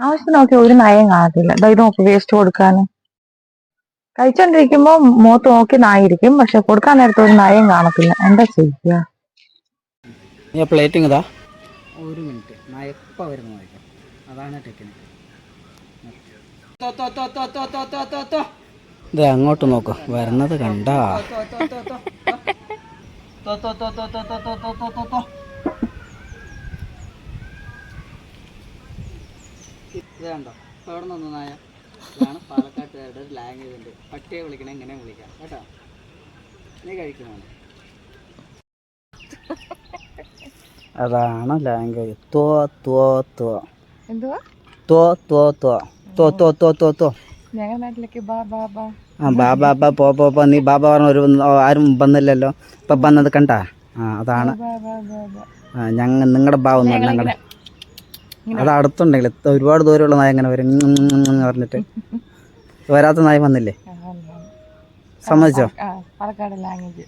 ആവശ്യം നോക്കി ഒരു നയം കാണത്തില്ല ഇത് നോക്കി വേസ്റ്റ് കൊടുക്കാൻ കഴിച്ചോണ്ടിരിക്കുമ്പോ മുഖത്ത് നോക്കി നായിരിക്കും പക്ഷെ കൊടുക്കാൻ നേരത്തെ ഒരു നയം കാണത്തില്ല എന്താ ചെയ്യുക ഈ പ്ലേറ്റിംഗ് ഇതാ ഒരു മിനിറ്റ് വരുന്ന അതാണ് ടെക്നിക്ക് അങ്ങോട്ട് നോക്കൂ വരുന്നത് കണ്ടാ ഇത് കണ്ടോ? എവിടെ നിന്ന് നായ? ഇതാണ് പാലക്കാട്ടുകാരുടെ ഒരു ലാംഗ്വേജ് ഉണ്ട്. പട്ടിയെ വിളിക്കണേ എങ്ങനെ വിളിക്കാം. കേട്ടോ? നീ കഴിക്കണോ അതാണ് ലാംഗ്വേജ്. തോ തോ തോ എന്തുവാ? തോ തോ തോ തോ തോ തോ തോ തോ ഞങ്ങളുടെ നാട്ടിലേക്ക് ബാ ബാ ബാ. ആ ബാ ബാ ബാ പോ പോ പോ. നീ ബാബ പറഞ്ഞ ഒരു ആരും വന്നില്ലല്ലോ. ഇപ്പം വന്നത് കണ്ട? ആ അതാണ്. ബാ ബാ ബാ ബാ ഞങ്ങ നിങ്ങളുടെ ബാ ഒന്നും ഞങ്ങളുടെ അത് അടുത്തുണ്ടെങ്കിൽ ഒരുപാട് ദൂരമുള്ള നായ അങ്ങനെ വരും. പറഞ്ഞിട്ട്. വരാത്ത നായ വന്നില്ലേ. സമ്മതിച്ചോ? പാലക്കാട് ലാംഗ്വേജ്.